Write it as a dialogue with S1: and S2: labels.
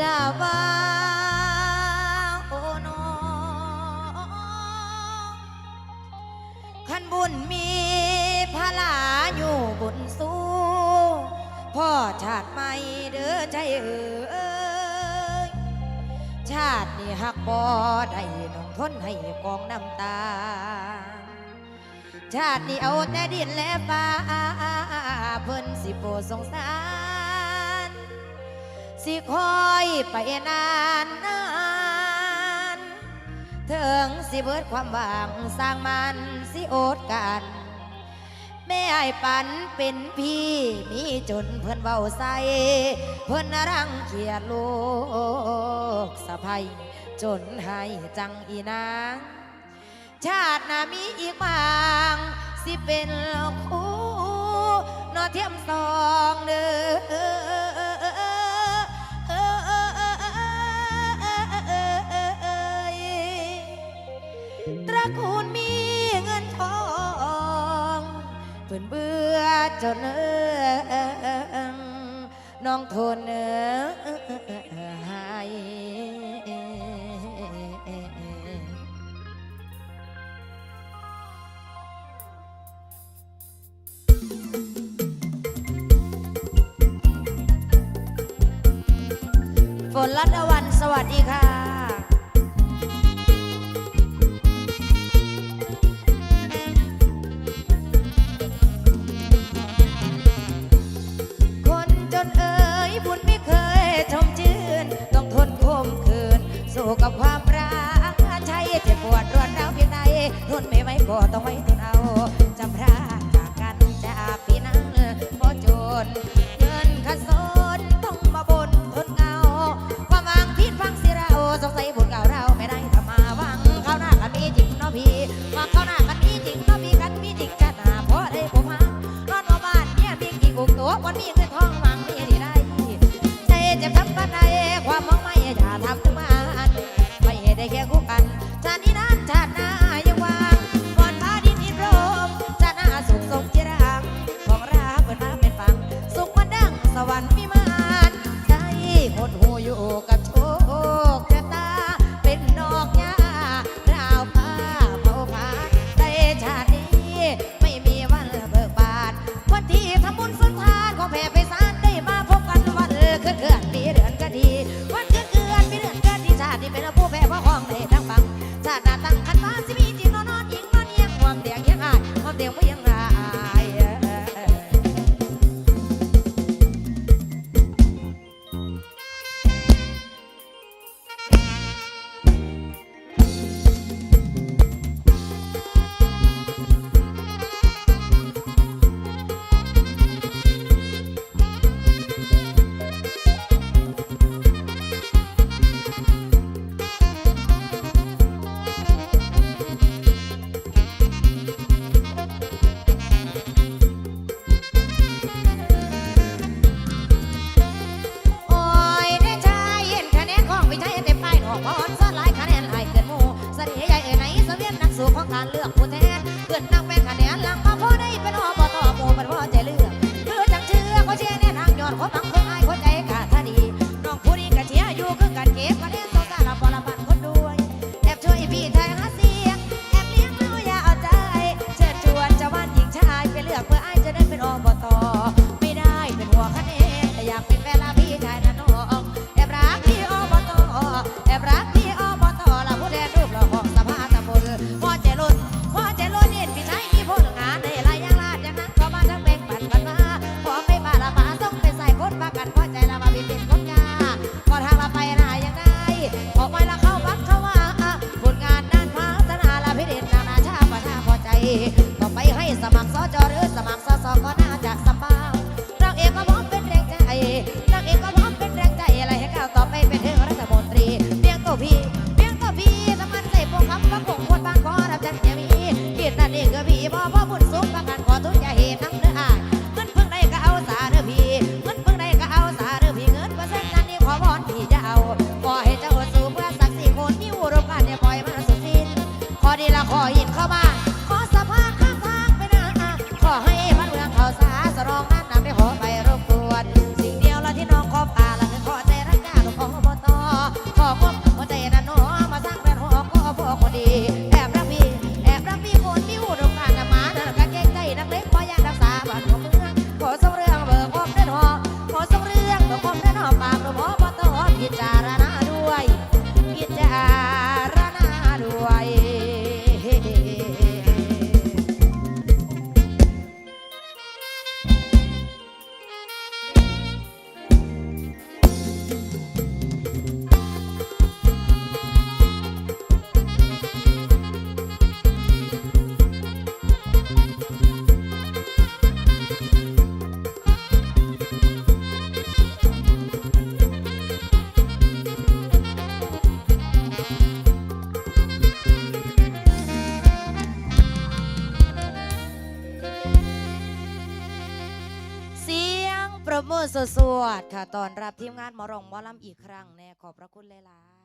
S1: ลาบาโอ้น้องขันบุญมีพระลาอยู่บุญสู้พ่อชาติใหม่เด้อใจเอ๋ยชาตินี้หักบ่ได้น้องทนให้กองนำตา ชาตินี้เอาแต่ดินและฟ้าเพิ่นสิโปสงสาร สิคอยไปนานนานถึงสิเบิดความหวังสร้างมันสิโอดกันแม่ไอ้ปันเป็นพี่มีจนเพื่อนเบาใสเพื่อนรังเกียจโลกสะพายจนให้จังอีนางชาตินามีอีกบางสิเป็นคู่นอเทียมสองเด้อ เน้อน้องทนเนื้หาฝนรัตวันสวัสดีค่ะ ความรักใช่เจ็บปวดรวนราเพียงใดทนไม่ไหวก็ต้องไว้ทนเอาจำพระจากกันจะพี่นังนพอจนเงินขัดสนต้องมาบนทนเงาความหวังพิษฟังสิเราสงสัยบุญเก่าเราไม่ได้ทำมาวังเขาหน้ากันมีจริงเนาะพี่ว่เขาหน้ากันมีจริงเนาะพี่กันมีจริงจะหนาพอได้ผมหานอนมาบ้านเนี่ยมีกี่กุ๊กตัววันนี้ สู่ของการเลือกผู้แทนเพื่อนนั่งแป้งคะแนน Thank you. รบมือสวดๆค่ะตอนรับทีมงานหมอรองหมอลำอีกครั้งแน่ขอบพระคุณเลายๆ